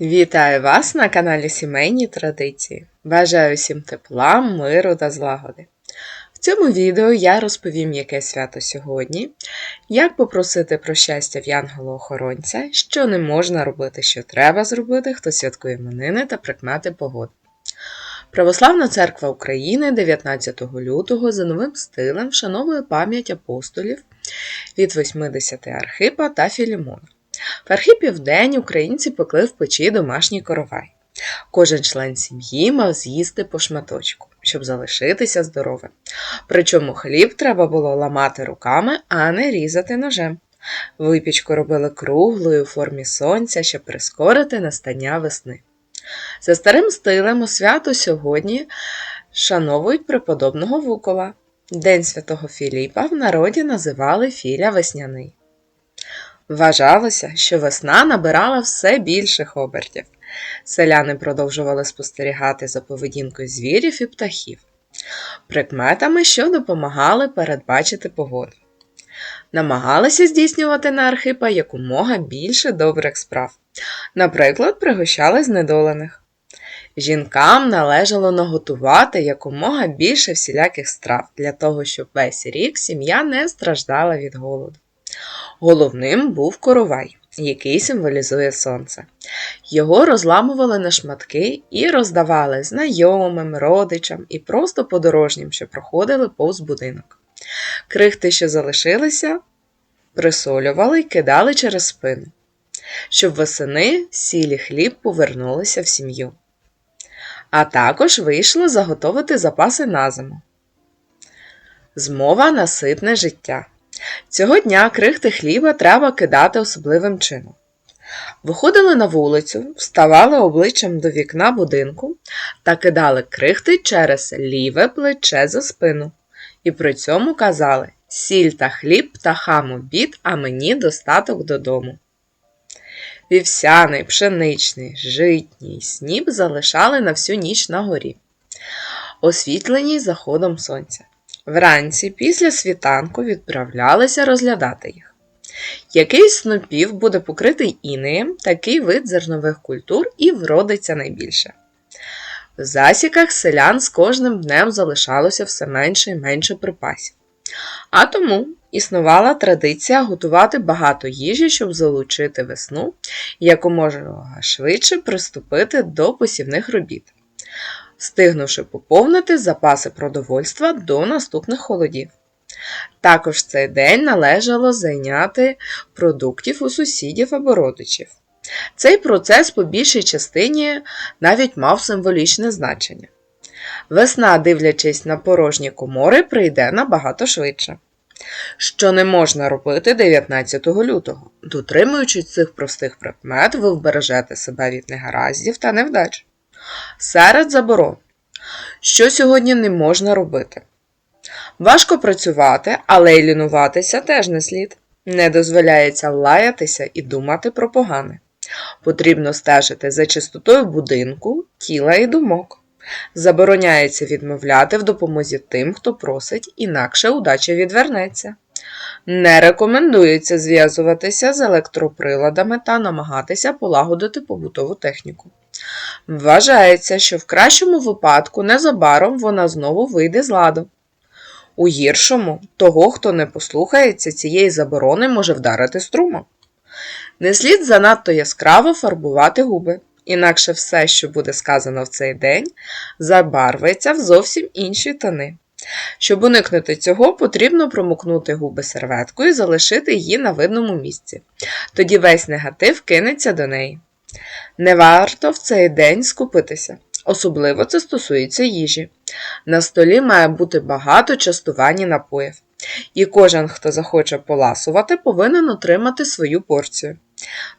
Вітаю вас на каналі Сімейні Традиції. Бажаю всім тепла, миру та злагоди. В цьому відео я розповім, яке свято сьогодні, як попросити про щастя в янгола-охоронця, що не можна робити, що треба зробити, хто святкує іменини та прикмети погоди. Православна церква України 19 лютого за новим стилем вшановує пам'ять апостолів від 80 Архипа та Філімона. В Архипі день українці пекли в печі домашній коровай. Кожен член сім'ї мав з'їсти по шматочку, щоб залишитися здоровим. Причому хліб треба було ламати руками, а не різати ножем. Випічку робили круглою у формі сонця, щоб прискорити настання весни. За старим стилем у свято сьогодні шановують преподобного Вукола. День святого Філіпа в народі називали Філя Весняний. Вважалося, що весна набирала все більших обертів. Селяни продовжували спостерігати за поведінкою звірів і птахів, прикметами, що допомагали передбачити погоду. Намагалися здійснювати на Архипа якомога більше добрих справ. Наприклад, пригощали знедолених. Жінкам належало наготувати якомога більше всіляких страв для того, щоб весь рік сім'я не страждала від голоду. Головним був коровай, який символізує сонце. Його розламували на шматки і роздавали знайомим, родичам і просто подорожнім, що проходили повз будинок. Крихти, що залишилися, присолювали й кидали через спину, щоб восени сілі хліб повернулися в сім'ю. А також вийшло заготовити запаси на зиму. Змова на ситне життя. Цього дня крихти хліба треба кидати особливим чином. Виходили на вулицю, вставали обличчям до вікна будинку та кидали крихти через ліве плече за спину. І при цьому казали сіль та хліб птахам обід, а мені достаток додому. Вівсяний, пшеничний, житній сніп залишали на всю ніч на горі, освітлені заходом сонця. Вранці після світанку відправлялися розглядати їх. Який снопів буде покритий інеєм, такий вид зернових культур і вродиться найбільше. В засіках селян з кожним днем залишалося все менше і менше припасів. А тому існувала традиція готувати багато їжі, щоб залучити весну якомога швидше приступити до посівних робіт встигнувши поповнити запаси продовольства до наступних холодів. Також в цей день належало зайняти продуктів у сусідів або родичів. Цей процес по більшій частині навіть мав символічне значення. Весна, дивлячись на порожні комори, прийде набагато швидше. Що не можна робити 19 лютого. Дотримуючись цих простих прикмет, ви вбережете себе від негараздів та невдач. Серед заборон. Що сьогодні не можна робити? Важко працювати, але й лінуватися теж не слід. Не дозволяється лаятися і думати про погане. Потрібно стежити за чистотою будинку, тіла і думок. Забороняється відмовляти в допомозі тим, хто просить, інакше удача відвернеться. Не рекомендується зв'язуватися з електроприладами та намагатися полагодити побутову техніку. Вважається, що в кращому випадку незабаром вона знову вийде з ладу. У гіршому, того, хто не послухається цієї заборони, може вдарити струмом. Не слід занадто яскраво фарбувати губи, інакше все, що буде сказано в цей день, забарвиться в зовсім інші тони. Щоб уникнути цього, потрібно промокнути губи серветкою і залишити її на видному місці. Тоді весь негатив кинеться до неї. Не варто в цей день скупитися, особливо це стосується їжі. На столі має бути багато частування напоїв, і кожен, хто захоче поласувати, повинен отримати свою порцію.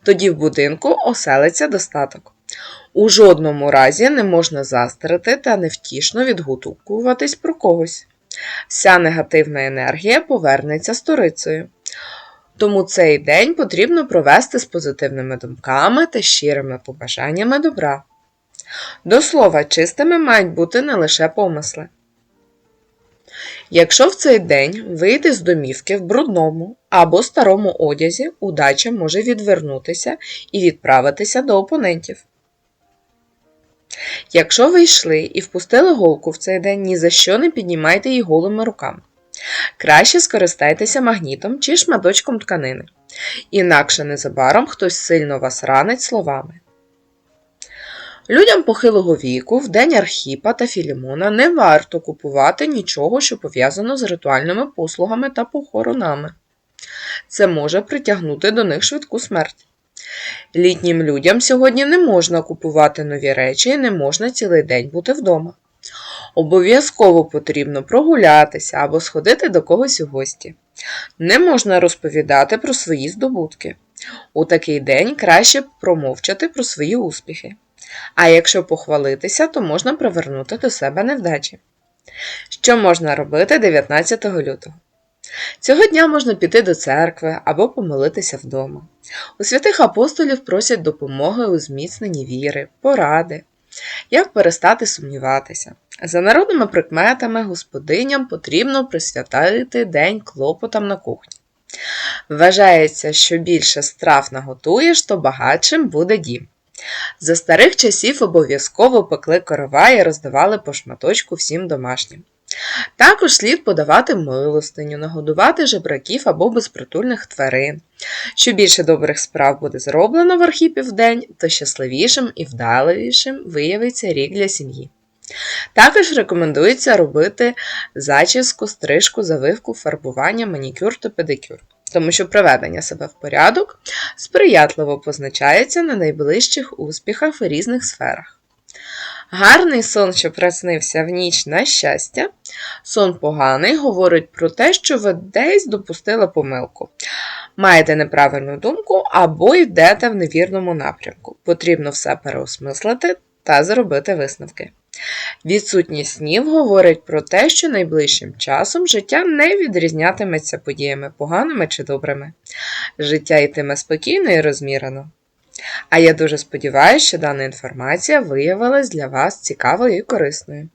Тоді в будинку оселиться достаток. У жодному разі не можна застерити та невтішно відгукуватись про когось. Вся негативна енергія повернеться сторицею. Тому цей день потрібно провести з позитивними думками та щирими побажаннями добра. До слова, чистими мають бути не лише помисли. Якщо в цей день вийти з домівки в брудному або старому одязі, удача може відвернутися і відправитися до опонентів. Якщо ви йшли і впустили голку в цей день, ні за що не піднімайте її голими руками. Краще скористайтеся магнітом чи шматочком тканини. Інакше незабаром хтось сильно вас ранить словами. Людям похилого віку в день Архіпа та Філімона не варто купувати нічого, що пов'язано з ритуальними послугами та похоронами. Це може притягнути до них швидку смерть. Літнім людям сьогодні не можна купувати нові речі і не можна цілий день бути вдома. Обов'язково потрібно прогулятися або сходити до когось у гості. Не можна розповідати про свої здобутки. У такий день краще промовчати про свої успіхи. А якщо похвалитися, то можна привернути до себе невдачі. Що можна робити 19 лютого? Цього дня можна піти до церкви або помолитися вдома. У святих апостолів просять допомоги у зміцненні віри, поради, як перестати сумніватися. За народними прикметами господиням потрібно присвятити день клопотам на кухні. Вважається, що більше страв наготуєш, то багатшим буде дім. За старих часів обов'язково пекли корова і роздавали по шматочку всім домашнім. Також слід подавати милостиню, нагодувати жебраків або безпритульних тварин. Що більше добрих справ буде зроблено в архіпі в день, то щасливішим і вдаливішим виявиться рік для сім'ї. Також рекомендується робити зачіску, стрижку, завивку, фарбування, манікюр та педикюр, тому що приведення себе в порядок сприятливо позначається на найближчих успіхах в різних сферах. Гарний сон, що приснився в ніч на щастя, сон поганий говорить про те, що ви десь допустили помилку. Маєте неправильну думку або йдете в невірному напрямку. Потрібно все переосмислити та зробити висновки. Відсутність снів говорить про те, що найближчим часом життя не відрізнятиметься подіями поганими чи добрими. Життя йтиме спокійно і розмірено. А я дуже сподіваюся, що дана інформація виявилась для вас цікавою і корисною.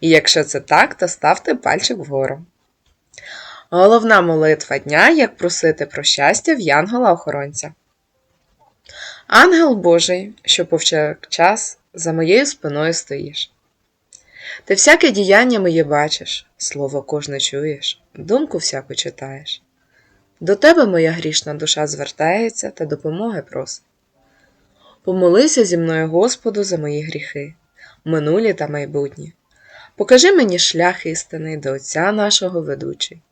І якщо це так, то ставте пальчик вгору. Головна молитва дня як просити про щастя в Янгола-охоронця. Ангел Божий, що повсякчас за моєю спиною стоїш. Ти всяке діяння моє бачиш, слово кожне чуєш, думку всяку читаєш. До тебе моя грішна душа звертається та допомоги просить. Помолися зі мною, Господу, за мої гріхи, минулі та майбутні. Покажи мені шлях істини до Отця нашого ведучий,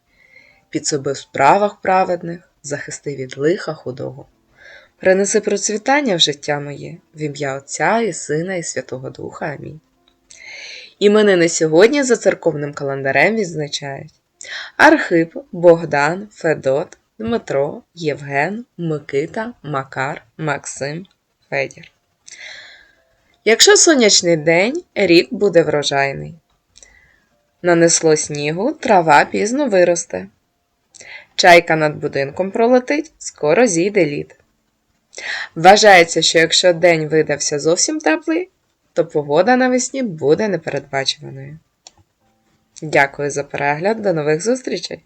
підсоби в справах праведних, захисти від лиха худого. Принеси процвітання в життя моє, в ім'я Отця і Сина, і Святого Духа. Амінь. Іменини сьогодні за церковним календарем відзначають Архип, Богдан, Федот, Дмитро, Євген, Микита, Макар, Максим, Федір. Якщо сонячний день, рік буде врожайний. Нанесло снігу, трава пізно виросте. Чайка над будинком пролетить, скоро зійде лід. Вважається, що якщо день видався зовсім теплий, то погода навесні буде непередбачуваною. Дякую за перегляд, до нових зустрічей!